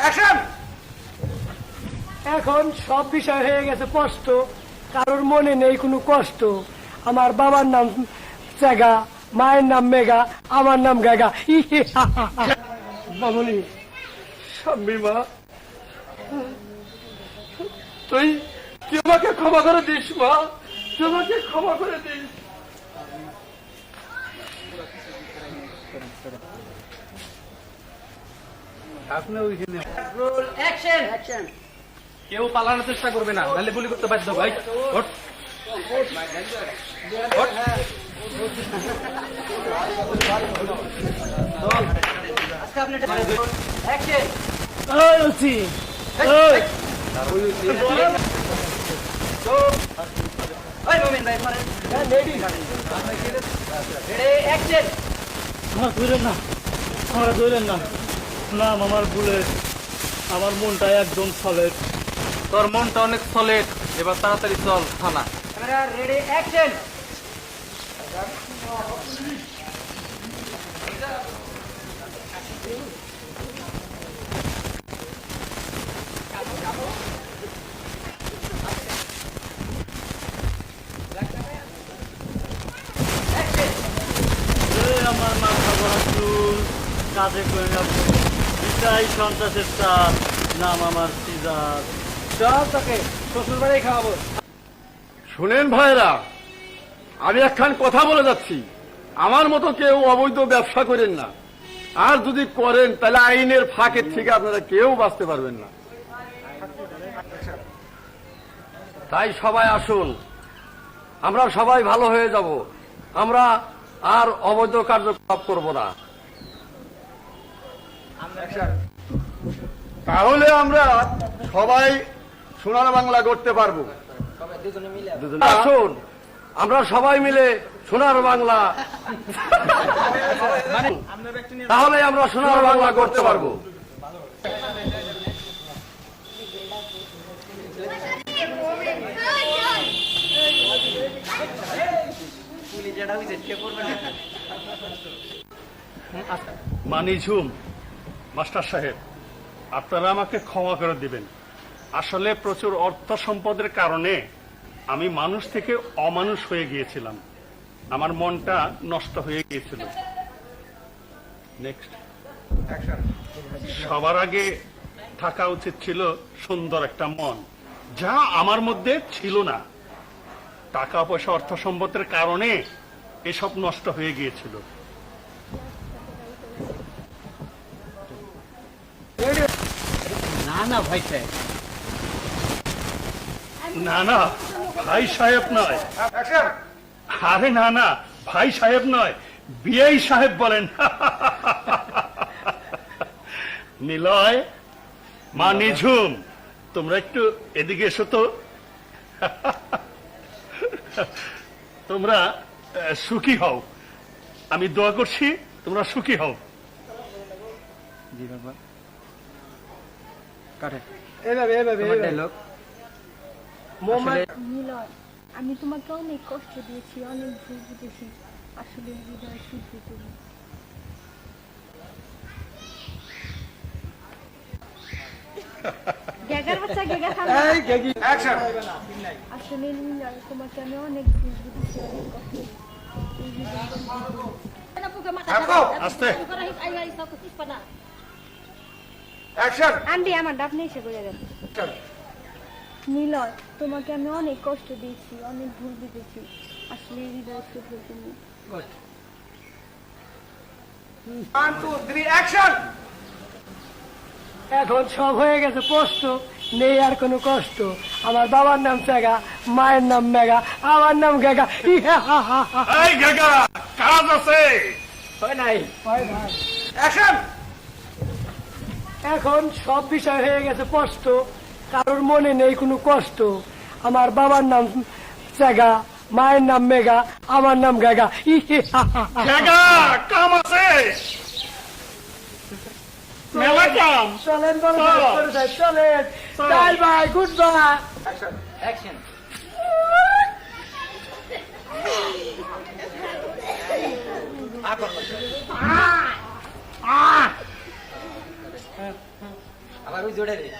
Action এখন সব বিষয় হয়ে গেছে স্পষ্ট। কারোর মনে নেই কোনো কষ্ট। আমার বাবার নাম চেগা মায়ের নাম মেগা আমার নাম গাগা। মামনি শাম্মী মা, তুই তুই আমাকে ক্ষমা করে দিস, মা? তুই ক্ষমা করে দিস? কেউ পালানোর চেষ্টা করবে না নাহলে গুলি করতে বাধ্য ভাই ওঠ। আমার ধরেন না। আমার ধরেন না। নাম আমার বুলেট আমার মনটা একদম সলেট তোর মনটা অনেক সলেট এবার তাড়াতাড়ি চল থানা। আমার মাথা ভরা চুল কাজে করে না এটাই সন্ত্রাসের চাল নাম আমার সিজার। চল তোকে শ্বশুর বাড়ি খাওয়াবো। শুনেন ভাইরা, আমি একখান কথা বলে যাচ্ছি। আমার মতো কেউ অবৈধ ব্যবসা করেন না। আর যদি করেন, তাহলে আইনের ফাঁকের থেকে আপনারা কেউ বাঁচতে পারবেন না। তাই সবাই আসুন। আমরা সবাই ভালো হয়ে যাব। আমরা আর অবৈধ কার্যকলাপ করব না। তাহলে আমরা সবাই সোনার বাংলা করতে পারব। আসুন আমরা সবাই মিলে সোনার বাংলা তাহলে আমরা সোনার বাংলা করতে পারব। মানি ঝুম মাস্টার সাহেব আপনারা আমাকে ক্ষমা করে দিবেন। আসলে প্রচুর অর্থ সম্পদের কারণে আমি মানুষ থেকে অমানুষ হয়ে গিয়েছিলাম। আমার মনটা নষ্ট হয়ে গিয়েছিল। নেক্সট সবার আগে থাকা উচিত ছিল সুন্দর একটা মন। যা আমার মধ্যে ছিল না। টাকা পয়সা অর্থ সম্পদের কারণে এসব নষ্ট হয়ে গিয়েছিল। না ভাই সাহেব। না না ভাই সাহেব নয়। আরে না না ভাই সাহেব নয় বিআই সাহেব বলেন। নিলয় মা নিঝুম তোমরা একটু এদিকে এসো তো। তোমরা আহ, সুখী হও। আমি দোয়া করছি তোমরা সুখী হও। জি বাবা। কাটে। এভাবে এভাবে ডায়লগ মিলন আমি তোমাকে অনেক কষ্ট দিয়েছি অনেক ভুল বুঝেছি। আসলে হৃদয় শুদ্ধ তুমি। গেগার বাচ্চা গেগা খাবে। এই গেগি আসলে মিলন তোমাকে আমি অনেক ভুল বুঝেছি অনেক কষ্ট দিয়েছি। এই আস্তে আন্টি আমার সে করে দেন। তোমাকে আমি অনেক কষ্ট দিয়েছি অনেক ভুল বুঝেছি। আসলে হৃদয় তুমি এখন সব হয়ে গেছে স্পষ্ট নেই আর কোনো কষ্ট। আমার বাবার নাম চেগা মায়ের নাম মেগা আমার নাম গেগা এই গেগা কাজ আছে। হয় নাই। হয় নাই এখন সব বিষয় হয়ে গেছে স্পষ্ট কারোর মনে নেই কোনো কষ্ট। আমার বাবার নাম চেগা মায়ের নাম মেগা আমার নাম গাগা। কাম আছে? চলেন চলেন বাই বাই গুড বাই